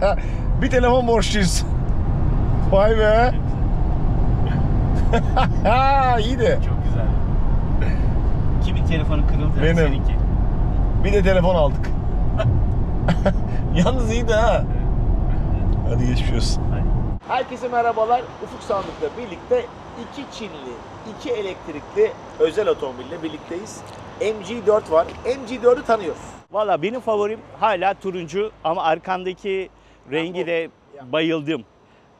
bir telefon borçluyuz. Vay be. İyi de. Çok güzel. Kimin telefonu kırıldı? Benim. Seninki. Bir de telefon aldık. Yalnız iyi de ha. Hadi geçmiş olsun. Herkese merhabalar. Ufuk Sandık'la birlikte iki Çinli, iki elektrikli özel otomobille birlikteyiz. MG4 var. MG4'ü tanıyoruz. Valla benim favorim hala turuncu ama arkandaki rengi de bayıldım.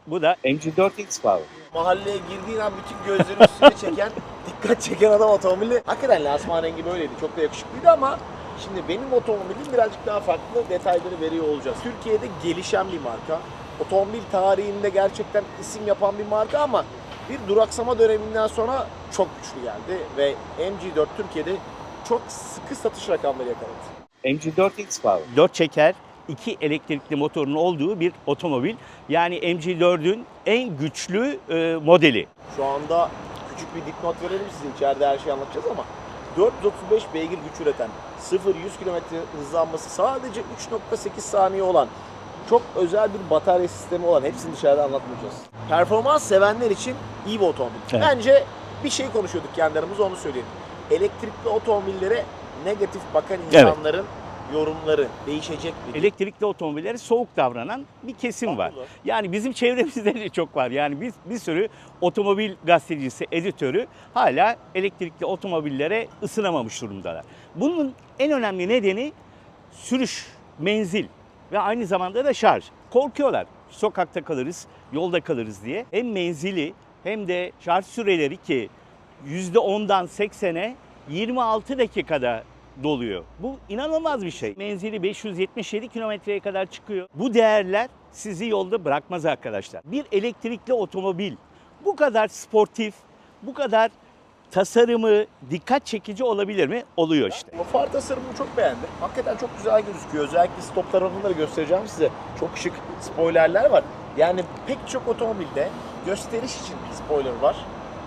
Bu da MG4X Power. Mahalleye girdiğin an bütün gözlerin üstüne çeken, dikkat çeken adam otomobili. Hakikaten lansman rengi böyleydi. Çok da yakışıklıydı ama şimdi benim otomobilim birazcık daha farklı detayları veriyor olacağız. Türkiye'de gelişen bir marka. Otomobil tarihinde gerçekten isim yapan bir marka ama bir duraksama döneminden sonra çok güçlü geldi ve MG4 Türkiye'de çok sıkı satış rakamları yakaladı. MG4X Power. 4 çeker, iki elektrikli motorun olduğu bir otomobil. Yani MG4'ün en güçlü e, modeli. Şu anda küçük bir dipnot verelim size. İçeride her şeyi anlatacağız ama 435 beygir güç üreten 0-100 km hızlanması sadece 3.8 saniye olan çok özel bir batarya sistemi olan hepsini dışarıda anlatmayacağız. Performans sevenler için iyi bir otomobil. Evet. Bence bir şey konuşuyorduk kendi aramızda onu söyleyelim. Elektrikli otomobillere negatif bakan Evet. Yorumları değişecek mi? Elektrikli otomobillere soğuk davranan bir kesim var. Haklılar. Yani bizim çevremizde de çok var. Yani biz bir sürü otomobil gazetecisi, editörü hala elektrikli otomobillere ısınamamış durumdalar. Bunun en önemli nedeni sürüş, menzil ve aynı zamanda da şarj. Korkuyorlar. Sokakta kalırız, yolda kalırız diye. Hem menzili hem de şarj süreleri ki %10'dan 80'e 26 dakikada doluyor. Bu inanılmaz bir şey. Menzili 577 kilometreye kadar çıkıyor. Bu değerler sizi yolda bırakmaz arkadaşlar. Bir elektrikli otomobil bu kadar sportif, bu kadar tasarımı dikkat çekici olabilir mi? Oluyor işte. Bu far tasarımını çok beğendim. Hakikaten çok güzel gözüküyor. Özellikle stop tarafında da göstereceğim size. Çok şık spoilerler var. Yani pek çok otomobilde gösteriş için spoiler var.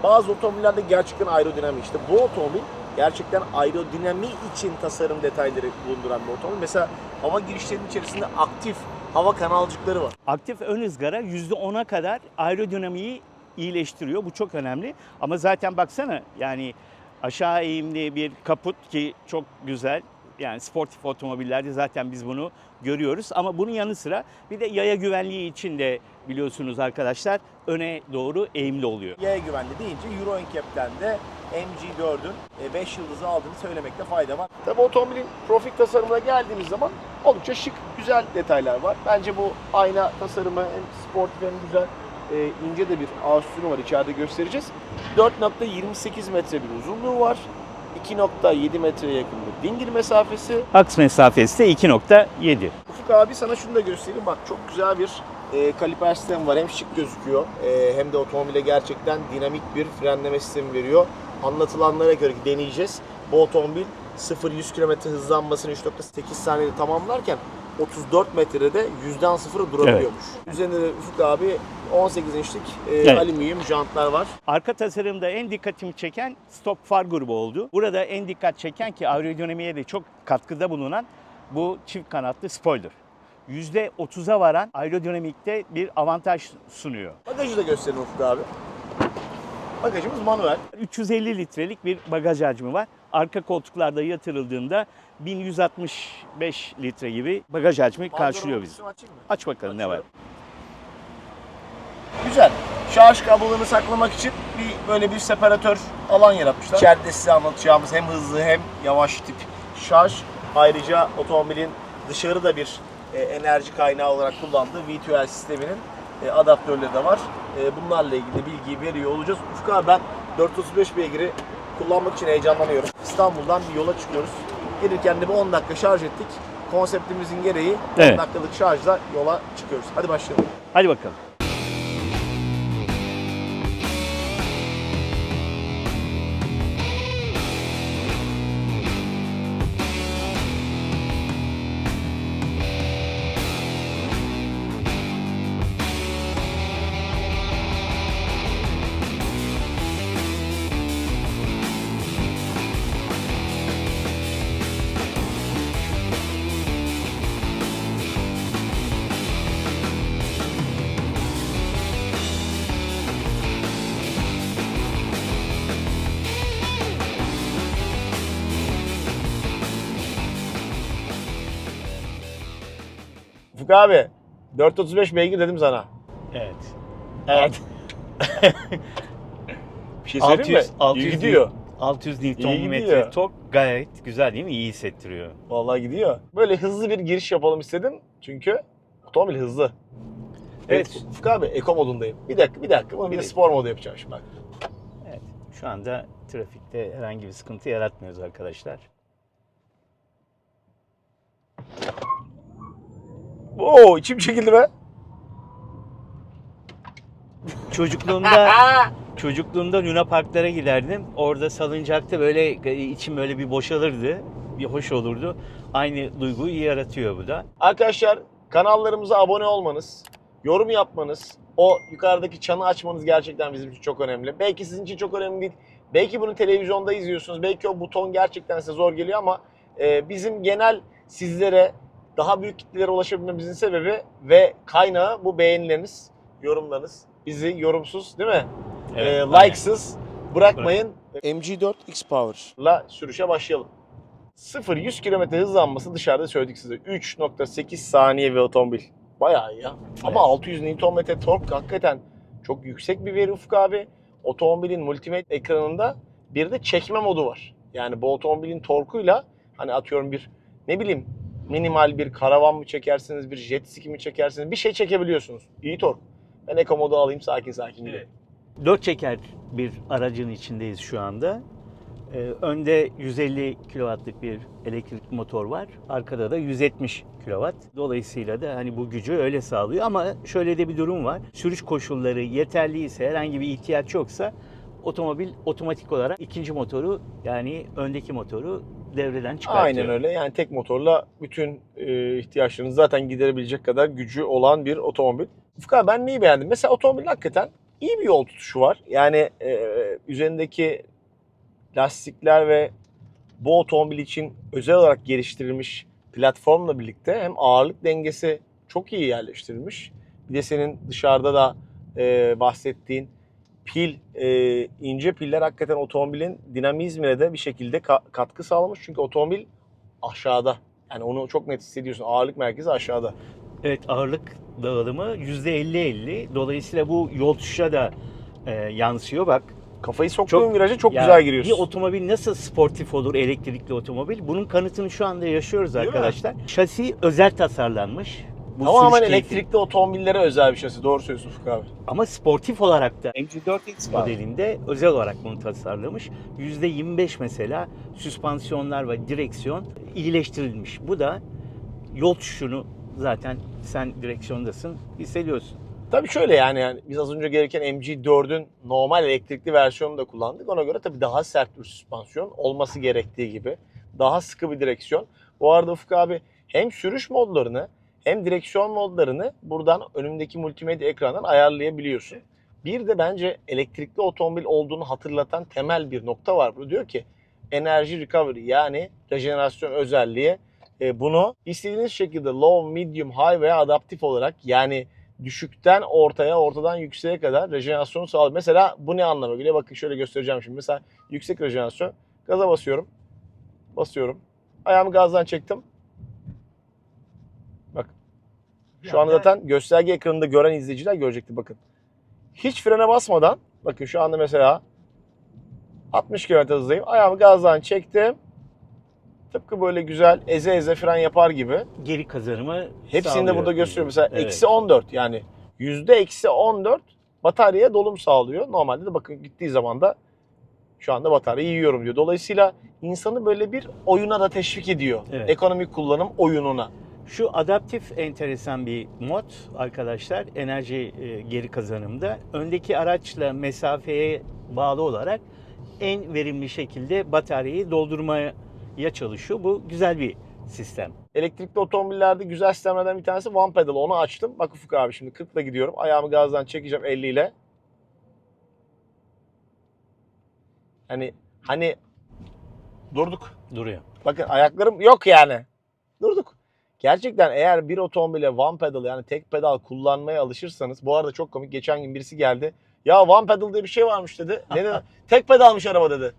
Bazı otomobillerde gerçekten aerodinamik. İşte bu otomobil gerçekten aerodinami için tasarım detayları bulunduran bir otomobil. Mesela hava girişlerinin içerisinde aktif hava kanalcıkları var. Aktif ön ızgara %10'a kadar aerodinamiği iyileştiriyor. Bu çok önemli. Ama zaten baksana yani aşağı eğimli bir kaput ki çok güzel. Yani sportif otomobillerde zaten biz bunu görüyoruz. Ama bunun yanı sıra bir de yaya güvenliği için de biliyorsunuz arkadaşlar öne doğru eğimli oluyor. Yaya güvenli deyince Euro NCAP'ten de MG4'ün 5 yıldızı aldığını söylemekte fayda var. Tabi otomobilin profil tasarımına geldiğimiz zaman oldukça şık, güzel detaylar var. Bence bu ayna tasarımı hem sportif hem güzel, e, ince de bir sütunu var içeride göstereceğiz. 4.28 metre bir uzunluğu var. 2.7 metreye yakın bir dingil mesafesi. Aks mesafesi de 2.7. Ufuk abi sana şunu da göstereyim. Bak çok güzel bir e, kaliper sistemi var. Hem şık gözüküyor e, hem de otomobile gerçekten dinamik bir frenleme sistemi veriyor. Anlatılanlara göre ki deneyeceğiz. Bu otomobil 0-100 km hızlanmasını 3.8 saniyede tamamlarken 34 metrede yüzden sıfıra durabiliyormuş. Üzerinde de Ufuk abi 18 inçlik e, Evet. alüminyum jantlar var. Arka tasarımda en dikkatimi çeken stop far grubu oldu. Burada en dikkat çeken ki aerodinamiğe de çok katkıda bulunan bu çift kanatlı spoiler. %30'a varan aerodinamikte bir avantaj sunuyor. Bagajı da gösterin Ufuk abi. Bagajımız manuel. 350 litrelik bir bagaj hacmi var. Arka koltuklarda yatırıldığında 1165 litre gibi bagaj hacmi karşılıyor bizi. Aç bakalım ne var. Güzel. Şarj kablolarını saklamak için bir böyle bir separatör alan yaratmışlar. İçeride size anlatacağımız hem hızlı hem yavaş tip şarj. Ayrıca otomobilin dışarıda bir e, enerji kaynağı olarak kullandığı V2L sisteminin e, adaptörleri de var. E, bunlarla ilgili bilgiyi veriyor olacağız. Ufuk abi ben 435 beygiri kullanmak için heyecanlanıyorum. İstanbul'dan bir yola çıkıyoruz. Gelirken de bir 10 dakika şarj ettik. Konseptimizin gereği 10 Evet. dakikalık şarjla yola çıkıyoruz. Hadi başlayalım. Hadi bakalım. Ufuk abi 435 beygir dedim sana. Evet. Evet. bir şey söyleyeyim mi? 600, 600 İyi gidiyor. 600 Nm gidiyor. gayet güzel değil mi? İyi hissettiriyor. Vallahi gidiyor. Böyle hızlı bir giriş yapalım istedim. Çünkü otomobil hızlı. Evet, Evet. Ufuk abi eko modundayım. Bir dakika bir dakika bunu bir de spor modu yapacağım şimdi bak. Evet. Şu anda trafikte herhangi bir sıkıntı yaratmıyoruz arkadaşlar. Oo içim çekildi be. Çocukluğumda çocukluğumda Luna Parklara giderdim. Orada salıncakta böyle içim böyle bir boşalırdı. Bir hoş olurdu. Aynı duyguyu yaratıyor bu da. Arkadaşlar kanallarımıza abone olmanız, yorum yapmanız, o yukarıdaki çanı açmanız gerçekten bizim için çok önemli. Belki sizin için çok önemli değil. Belki bunu televizyonda izliyorsunuz. Belki o buton gerçekten size zor geliyor ama e, bizim genel sizlere daha büyük kitlelere ulaşabilmemizin sebebi ve kaynağı bu beğenileriniz, yorumlarınız. Bizi yorumsuz değil mi? Evet, e, aynen. like'sız bırakmayın. MG4 X Power'la sürüşe başlayalım. 0-100 km hızlanması dışarıda söyledik size. 3.8 saniye bir otomobil. Bayağı iyi ya. Ama Evet. 600 Nm tork hakikaten çok yüksek bir veri Ufuk abi. Otomobilin multimedya ekranında bir de çekme modu var. Yani bu otomobilin torkuyla hani atıyorum bir ne bileyim minimal bir karavan mı çekersiniz, bir jet ski mi çekersiniz bir şey çekebiliyorsunuz. İyi tork. Ben eko modu alayım sakin sakin gidelim. Dört çeker bir aracın içindeyiz şu anda. Ee, önde 150 kW'lık bir elektrik motor var. Arkada da 170 kW. Dolayısıyla da hani bu gücü öyle sağlıyor ama şöyle de bir durum var. Sürüş koşulları yeterliyse, herhangi bir ihtiyaç yoksa otomobil otomatik olarak ikinci motoru yani öndeki motoru devreden çıkartıyor. Aynen öyle. Yani tek motorla bütün e, ihtiyaçlarınızı zaten giderebilecek kadar gücü olan bir otomobil. Ufuk ben neyi beğendim? Mesela otomobilin hakikaten iyi bir yol tutuşu var. Yani e, üzerindeki lastikler ve bu otomobil için özel olarak geliştirilmiş platformla birlikte hem ağırlık dengesi çok iyi yerleştirilmiş. Bir de senin dışarıda da e, bahsettiğin pil, e, ince piller hakikaten otomobilin dinamizmine de bir şekilde ka- katkı sağlamış. Çünkü otomobil aşağıda. Yani onu çok net hissediyorsun. Ağırlık merkezi aşağıda. Evet ağırlık dağılımı %50-50. Dolayısıyla bu yol tutuşa da e, yansıyor. Bak Kafayı soktuğun Çok- viraja çok Ya güzel giriyorsun. Bir otomobil nasıl sportif olur elektrikli otomobil? Bunun kanıtını şu anda yaşıyoruz Değil mi? arkadaşlar. Şasi özel tasarlanmış. Bu Tamamen sürüş keyfi. elektrikli otomobillere özel bir şasi. Doğru söylüyorsun Ufuk abi. Ama sportif olarak da MG4 X Power. modelinde özel olarak bunu tasarlamış. %25 mesela süspansiyonlar ve direksiyon iyileştirilmiş. Bu da yol tutuşunu zaten sen direksiyondasın hissediyorsun. Tabii şöyle yani, yani biz az önce gereken MG4'ün normal elektrikli versiyonunu da kullandık. Ona göre tabii daha sert bir süspansiyon olması gerektiği gibi. Daha sıkı bir direksiyon. Bu arada Ufuk abi hem sürüş modlarını hem direksiyon modlarını buradan önündeki multimedya ekrandan ayarlayabiliyorsun. Bir de bence elektrikli otomobil olduğunu hatırlatan temel bir nokta var. Bu diyor ki enerji recovery yani rejenerasyon özelliği. E, bunu istediğiniz şekilde low, medium, high veya adaptif olarak yani düşükten ortaya, ortadan yükseğe kadar rejenerasyon sağlıyor. Mesela bu ne anlama geliyor? Bakın şöyle göstereceğim şimdi. Mesela yüksek rejenerasyon. Gaza basıyorum. Basıyorum. Ayağımı gazdan çektim. Bak. Şu anda zaten gösterge ekranında gören izleyiciler görecektir bakın. Hiç frene basmadan bakın şu anda mesela 60 km hızdayım. Ayağımı gazdan çektim. Tıpkı böyle güzel eze eze fren yapar gibi. Geri kazanımı Hepsini de sağlıyor. burada gösteriyor. Mesela Evet. eksi 14 yani yüzde eksi 14 bataryaya dolum sağlıyor. Normalde de bakın gittiği zaman da şu anda bataryayı yiyorum diyor. Dolayısıyla insanı böyle bir oyuna da teşvik ediyor. Evet. Ekonomik kullanım oyununa. Şu adaptif enteresan bir mod arkadaşlar enerji e, geri kazanımda. Öndeki araçla mesafeye bağlı olarak en verimli şekilde bataryayı doldurmaya çalışıyor. Bu güzel bir sistem. Elektrikli otomobillerde güzel sistemlerden bir tanesi One Pedal. Onu açtım. Bak Ufuk abi şimdi 40 ile gidiyorum. Ayağımı gazdan çekeceğim 50 ile. Hani hani durduk. Duruyor. Bakın ayaklarım yok yani. Durduk. Gerçekten eğer bir otomobile one pedal yani tek pedal kullanmaya alışırsanız bu arada çok komik geçen gün birisi geldi. Ya one pedal diye bir şey varmış dedi. Ne dedi? tek pedalmış araba dedi.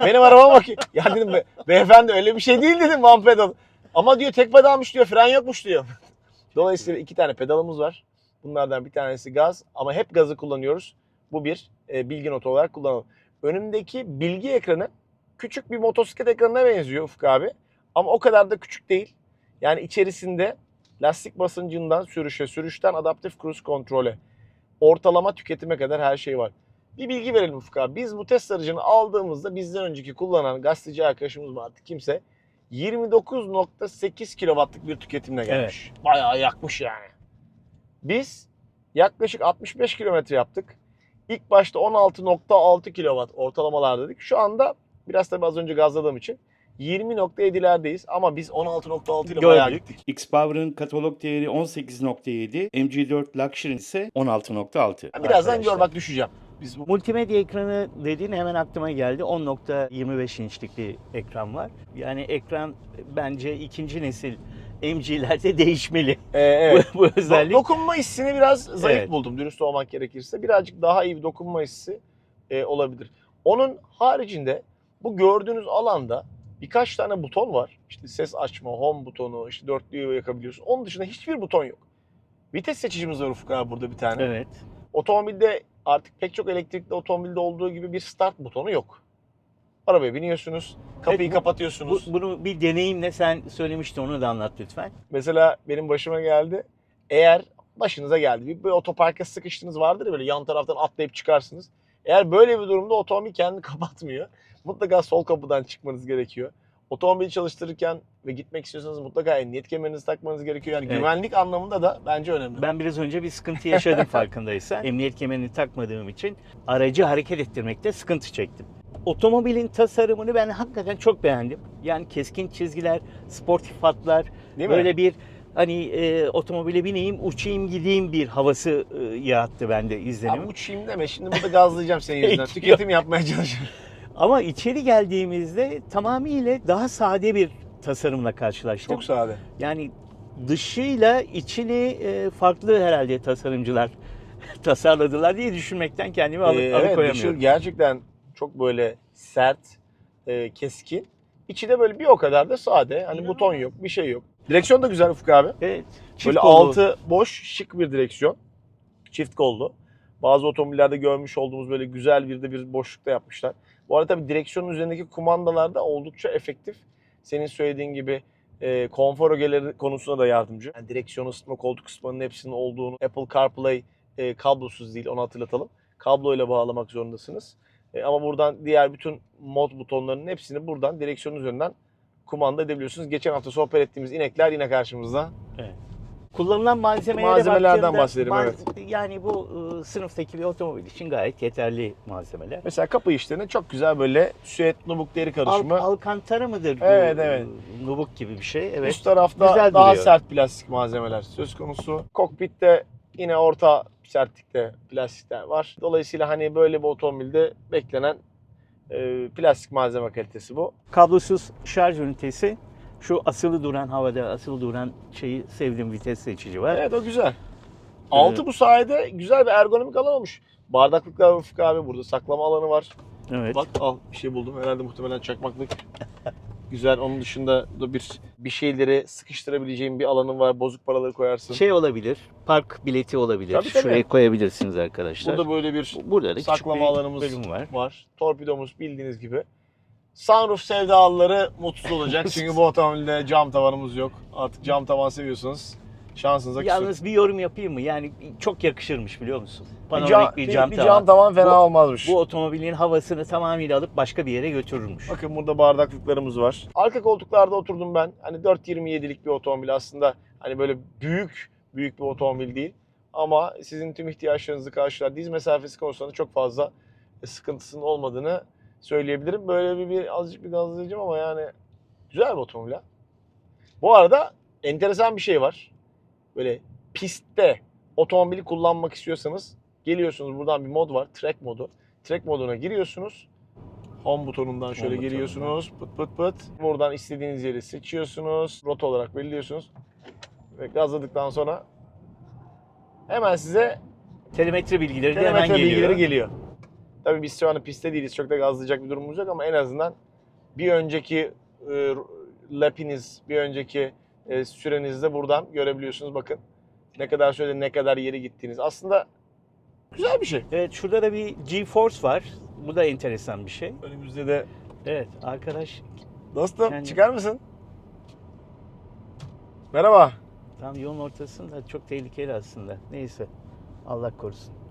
Benim arabama bak. Ya dedim be, beyefendi öyle bir şey değil dedim one pedal. Ama diyor tek pedalmış diyor fren yokmuş diyor. Dolayısıyla iki tane pedalımız var. Bunlardan bir tanesi gaz ama hep gazı kullanıyoruz. Bu bir e, bilgi notu olarak kullanalım. Önümdeki bilgi ekranı küçük bir motosiklet ekranına benziyor Ufuk abi. Ama o kadar da küçük değil. Yani içerisinde lastik basıncından sürüşe, sürüşten adaptif cruise kontrole, ortalama tüketime kadar her şey var. Bir bilgi verelim Ufuk abi. Biz bu test aracını aldığımızda bizden önceki kullanan gazeteci arkadaşımız mı artık kimse 29.8 kW'lık bir tüketimle gelmiş. Bayağı yakmış yani. Biz yaklaşık 65 kilometre yaptık. İlk başta 16.6 kW ortalamalar dedik. Şu anda biraz tabii az önce gazladığım için 20.7'lerdeyiz ama biz 16.6 ile bayağı gittik. X-Power'ın katalog değeri 18.7, MG4 Luxury ise 16.6. Ben birazdan gör bak düşeceğim. Biz bu Multimedya ekranı dediğin hemen aklıma geldi. 10.25 inçlik bir ekran var. Yani ekran bence ikinci nesil MG'lerde değişmeli. Ee, evet. bu, bu özellik. Do- dokunma hissini biraz zayıf Evet. buldum dürüst olmak gerekirse. Birazcık daha iyi bir dokunma hissi e, olabilir. Onun haricinde bu gördüğünüz alanda birkaç tane buton var. İşte ses açma, home butonu, işte dörtlüyü yakabiliyorsun. Onun dışında hiçbir buton yok. Vites seçicimiz var Ufuk abi burada bir tane. evet. Otomobilde artık pek çok elektrikli otomobilde olduğu gibi bir start butonu yok. Arabaya biniyorsunuz, kapıyı Evet, bu- Bu, kapatıyorsunuz. bunu bir deneyimle sen söylemiştin onu da anlat lütfen. Mesela benim başıma geldi. Eğer başınıza geldi. Bir, bir otoparka sıkıştınız vardır ya böyle yan taraftan atlayıp çıkarsınız. Eğer böyle bir durumda otomobil kendini kapatmıyor. Mutlaka sol kapıdan çıkmanız gerekiyor. Otomobili çalıştırırken ve gitmek istiyorsanız mutlaka emniyet kemerinizi takmanız gerekiyor. Yani Evet. güvenlik anlamında da bence önemli. Ben biraz önce bir sıkıntı yaşadım farkındaysan. Emniyet kemerini takmadığım için aracı hareket ettirmekte sıkıntı çektim. Otomobilin tasarımını ben hakikaten çok beğendim. Yani keskin çizgiler, sportif hatlar, Değil mi? böyle bir hani e, otomobile bineyim, uçayım, gideyim bir havası e, yarattı bende izlenim. uçayım deme. Şimdi burada gazlayacağım senin yüzünden. Tüketim yapmaya çalışıyorum. Ama içeri geldiğimizde tamamıyla daha sade bir tasarımla karşılaştım. Çok sade. Yani dışıyla içini e, farklı herhalde tasarımcılar tasarladılar diye düşünmekten kendimi alı- Ee, evet dışı alıkoyamıyorum. gerçekten çok böyle sert, e, keskin. İçi de böyle bir o kadar da sade. Hani buton yok, bir şey yok. Direksiyon da güzel Ufuk abi. Evet. çift böyle kollu. altı boş, şık bir direksiyon. Çift kollu. Bazı otomobillerde görmüş olduğumuz böyle güzel bir de bir boşlukta yapmışlar. Bu arada tabii direksiyonun üzerindeki kumandalar da oldukça efektif. Senin söylediğin gibi e, konfor ögeleri konusunda da yardımcı. Yani direksiyon ısıtma, koltuk ısıtmanın hepsinin olduğunu Apple CarPlay e, kablosuz değil onu hatırlatalım. Kabloyla bağlamak zorundasınız. E, ama buradan diğer bütün mod butonlarının hepsini buradan direksiyonun üzerinden kumanda edebiliyorsunuz. Geçen hafta sohbet ettiğimiz inekler yine karşımızda. Kullanılan malzemelere Malzemelerden bahsedelim, baz- evet. Yani bu e, sınıftaki bir otomobil için gayet yeterli malzemeler. Mesela kapı işlerine çok güzel böyle süet nubuk deri Al, karışımı. alkantara mıdır bu? Evet, evet. e, Nubuk gibi bir şey. Evet. Üst tarafta Güzel daha duruyor. sert plastik malzemeler söz konusu. Kokpitte yine orta sertlikte plastikler var. Dolayısıyla hani böyle bir otomobilde beklenen e, plastik malzeme kalitesi bu. Kablosuz şarj ünitesi. Şu asılı duran havada asılı duran şeyi sevdiğim vites seçici var. Evet o güzel. Altı bu sayede güzel bir ergonomik alan olmuş. Bardaklıklar Ufuk abi burada saklama alanı var. Evet. Bak al bir şey buldum. Herhalde muhtemelen çakmaklık. Güzel. Onun dışında da bir bir şeyleri sıkıştırabileceğim bir alanın var. Bozuk paraları koyarsın. Şey olabilir. Park bileti olabilir. Tabii, tabii. Şuraya koyabilirsiniz arkadaşlar. Burada böyle bir Burada da küçük saklama bir alanımız bölüm var. var. Torpidomuz bildiğiniz gibi. Sunroof sevdalıları mutsuz olacak çünkü bu otomobilde cam tavanımız yok. Artık cam tavan seviyorsanız şansınıza küsür. Yalnız bir yorum yapayım mı? Yani çok yakışırmış biliyor musun? bir, Panoramik cam, bir, bir, cam bir tavan. cam tavan fena Bu- olmazmış. Bu otomobilin havasını tamamıyla alıp başka bir yere götürürmüş. Bakın burada bardaklıklarımız var. Arka koltuklarda oturdum ben. Hani 4.27'lik bir otomobil aslında. Hani böyle büyük büyük bir otomobil değil. Ama sizin tüm ihtiyaçlarınızı karşılar. Diz mesafesi konusunda çok fazla sıkıntısının olmadığını söyleyebilirim. Böyle bir, bir azıcık bir gazlayacağım ama yani güzel bir otomobil ha. Bu arada enteresan bir şey var. Böyle pistte otomobili kullanmak istiyorsanız geliyorsunuz buradan bir mod var. Track modu. Track moduna giriyorsunuz. Home butonundan şöyle Home geliyorsunuz. Pıt pıt pıt. Buradan istediğiniz yeri seçiyorsunuz. Rota olarak belirliyorsunuz. Ve gazladıktan sonra hemen size Telemetre bilgileri de hemen geliyor. bilgileri geliyor. Tabii biz şu anda pistte değiliz. Çok da gazlayacak bir durumumuz yok ama en azından bir önceki e, lapiniz, bir önceki e, sürenizde buradan görebiliyorsunuz. Bakın ne kadar sürede ne kadar yeri gittiğiniz. Aslında güzel bir şey. Evet şurada da bir GeForce var. Bu da enteresan bir şey. Önümüzde de Evet arkadaş dostum Yani- çıkar mısın? Merhaba. tam yolun ortasında çok tehlikeli aslında. Neyse Allah korusun.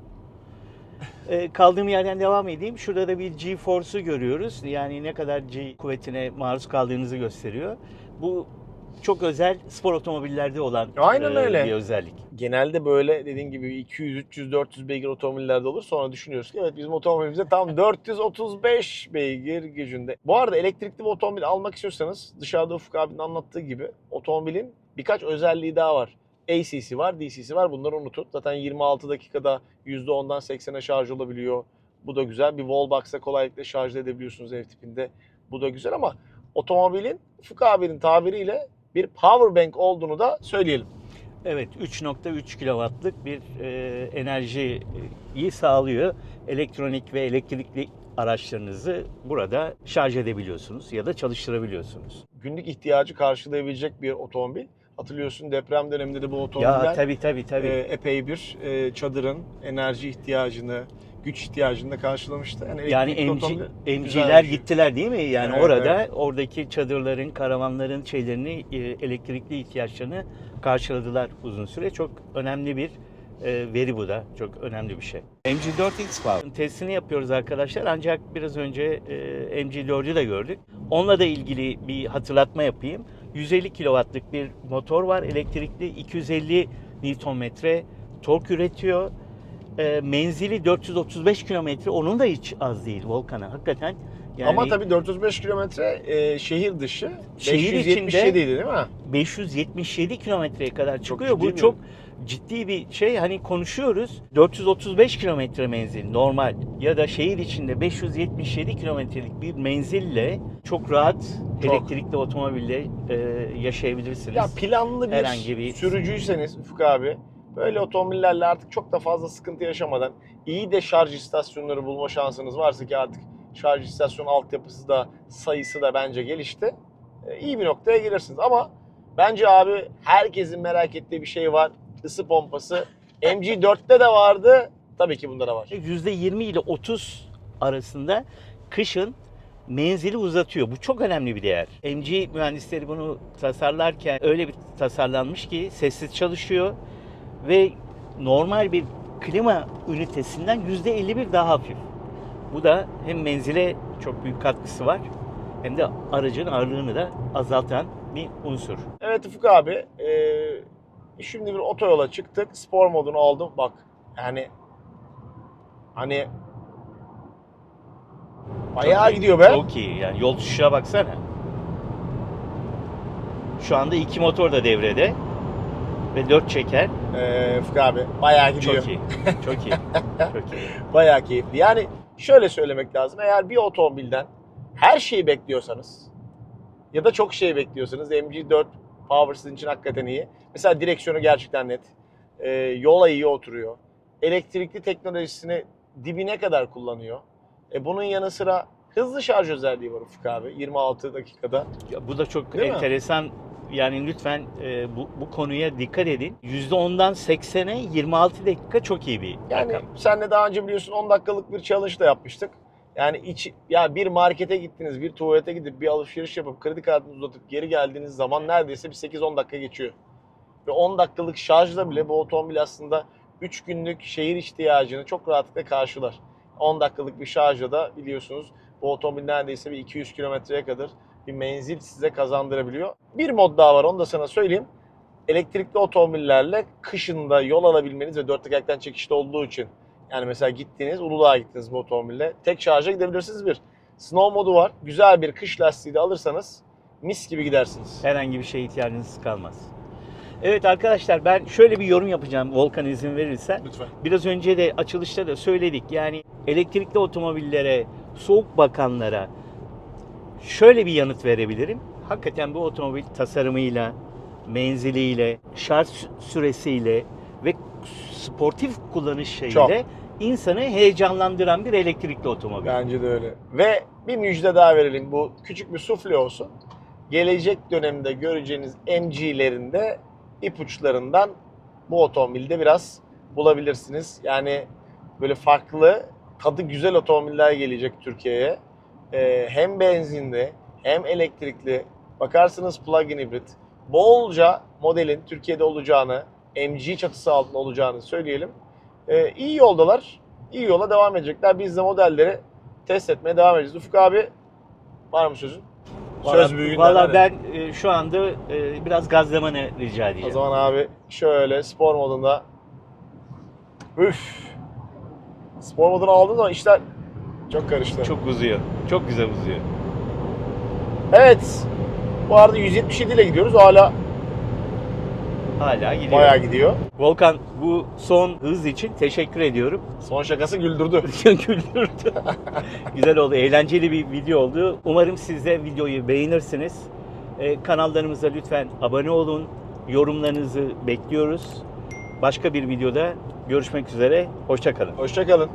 Ee, kaldığım yerden devam edeyim. Şurada da bir G-Force'u görüyoruz. Yani ne kadar G kuvvetine maruz kaldığınızı gösteriyor. Bu çok özel spor otomobillerde olan Aynen e, öyle. bir özellik. Genelde böyle dediğin gibi 200, 300, 400 beygir otomobillerde olur. Sonra düşünüyoruz ki evet bizim otomobilimizde tam 435 beygir gücünde. Bu arada elektrikli bir otomobil almak istiyorsanız dışarıda Ufuk abinin anlattığı gibi otomobilin birkaç özelliği daha var. AC'si var, DC'si var. Bunları unutun. Zaten 26 dakikada %10'dan 80'e şarj olabiliyor. Bu da güzel. Bir wallbox'a kolaylıkla şarj edebiliyorsunuz ev tipinde. Bu da güzel ama otomobilin Ufuk abinin tabiriyle bir power bank olduğunu da söyleyelim. Evet 3.3 kW'lık bir e, enerjiyi sağlıyor. Elektronik ve elektrikli araçlarınızı burada şarj edebiliyorsunuz ya da çalıştırabiliyorsunuz. günlük ihtiyacı karşılayabilecek bir otomobil. Hatırlıyorsun deprem döneminde de bu Ya otomobiller tabii tabii tabii. e, epey bir e, çadırın enerji ihtiyacını, güç ihtiyacını da karşılamıştı. Yani, Yani MC'ler bir şey. gittiler değil mi? Yani Evet, orada oradaki çadırların, karavanların şeylerini, e, elektrikli ihtiyaçlarını karşıladılar uzun süre. Çok önemli bir e, veri bu da. Çok önemli bir şey. MG4X Power. Testini yapıyoruz arkadaşlar ancak biraz önce e, MG4'ü de gördük. Onunla da ilgili bir hatırlatma yapayım. 150 kW'lık bir motor var elektrikli 250 Nm tork üretiyor. E, menzili 435 km onun da hiç az değil Volkan'a hakikaten. Yani Ama tabii 405 kilometre e, şehir dışı. Şehir 577 içinde- değil mi? 577 kilometreye kadar çıkıyor. ciddi Bu mi? çok ciddi bir şey. Hani konuşuyoruz. 435 kilometre menzil normal ya da şehir içinde 577 kilometrelik bir menzille çok rahat Çok. elektrikli otomobille e, yaşayabilirsiniz. Ya planlı bir, Herhangi bir- sürücüyseniz Ufuk abi böyle otomobillerle artık çok da fazla sıkıntı yaşamadan iyi de şarj istasyonları bulma şansınız varsa ki artık şarj istasyonu altyapısı da sayısı da bence gelişti. E, iyi bir noktaya gelirsiniz ama bence abi herkesin merak ettiği bir şey var. Isı pompası. MG4'te de vardı. Tabii ki bunda da var. %20 ile 30 arasında kışın menzili uzatıyor. Bu çok önemli bir değer. MG mühendisleri bunu tasarlarken öyle bir tasarlanmış ki sessiz çalışıyor ve normal bir klima ünitesinden %51 daha hafif. Bu da hem menzile çok büyük katkısı var hem de aracın ağırlığını da azaltan bir unsur. Evet Ufuk abi. e, şimdi bir otoyola çıktık. Spor modunu aldım. Bak yani hani bayağı Çok iyi, gidiyor be. Çok iyi. Yani yol tutuşuna baksana. Şu anda iki motor da devrede ve dört çeker. E, Ufuk abi bayağı gidiyor. Çok iyi. Çok iyi. Çok iyi. Bayağı keyifli. Yani şöyle söylemek lazım. Eğer bir otomobilden her şeyi bekliyorsanız ya da çok şey bekliyorsanız MG4 Power sizin için hakikaten iyi. Mesela direksiyonu gerçekten net. Ee, yola iyi oturuyor. Elektrikli teknolojisini dibine kadar kullanıyor. E, bunun yanı sıra hızlı şarj özelliği var Ufuk abi. 26 dakikada. Ya bu da çok Değil mi? enteresan. Yani lütfen e, bu, bu konuya dikkat edin. %10'dan 80'e 26 dakika çok iyi bir Yani rakam. senle daha önce biliyorsun 10 dakikalık bir challenge da yapmıştık. Yani iç, ya bir markete gittiniz, bir tuvalete gidip bir alışveriş yapıp kredi kartınızı uzatıp geri geldiğiniz zaman neredeyse bir 8-10 dakika geçiyor. Ve 10 dakikalık şarjla bile bu otomobil aslında 3 günlük şehir ihtiyacını çok rahatlıkla karşılar. 10 dakikalık bir şarjla da biliyorsunuz bu otomobil neredeyse bir 200 kilometreye kadar bir menzil size kazandırabiliyor. Bir mod daha var onu da sana söyleyeyim. Elektrikli otomobillerle kışında yol alabilmeniz ve dört tekerlekten çekişli olduğu için yani mesela gittiniz Uludağ'a gittiniz bu otomobille tek şarja gidebilirsiniz bir. Snow modu var. Güzel bir kış lastiği de alırsanız mis gibi gidersiniz. Herhangi bir şeye ihtiyacınız kalmaz. Evet arkadaşlar ben şöyle bir yorum yapacağım Volkan izin verirsen. Lütfen. Biraz önce de açılışta da söyledik. Yani elektrikli otomobillere, soğuk bakanlara şöyle bir yanıt verebilirim. Hakikaten bu otomobil tasarımıyla, menziliyle, şarj süresiyle ve sportif kullanış şeyiyle Çok. insanı heyecanlandıran bir elektrikli otomobil. Bence de öyle. Ve bir müjde daha verelim. Bu küçük bir sufle olsun. gelecek dönemde göreceğiniz MG'lerinde ipuçlarından bu otomobilde biraz bulabilirsiniz. Yani böyle farklı, tadı güzel otomobiller gelecek Türkiye'ye. Ee, hem benzinli hem elektrikli. Bakarsınız plug-in hibrit. Bolca modelin Türkiye'de olacağını, MG çatısı altında olacağını söyleyelim. Ee, iyi yoldalar. iyi yola devam edecekler. Biz de modelleri test etmeye devam edeceğiz. Ufuk abi var mı sözün? Söz büyüğünden. Valla ben e, şu anda e, biraz gazlamanı rica O edeceğim. zaman abi şöyle spor modunda üf spor modunu aldığın zaman işler çok karıştı. Çok uzuyor. Çok güzel uzuyor. Evet. Bu arada 177 ile gidiyoruz. Hala Hala gidiyor. bayağı gidiyor. Volkan bu son hız için teşekkür ediyorum. Son şakası güldürdü. Güldürdü. Güzel oldu. Eğlenceli bir video oldu. Umarım siz de videoyu beğenirsiniz. Ee, kanallarımıza lütfen abone olun. Yorumlarınızı bekliyoruz. Başka bir videoda görüşmek üzere. Hoşçakalın. Hoşçakalın.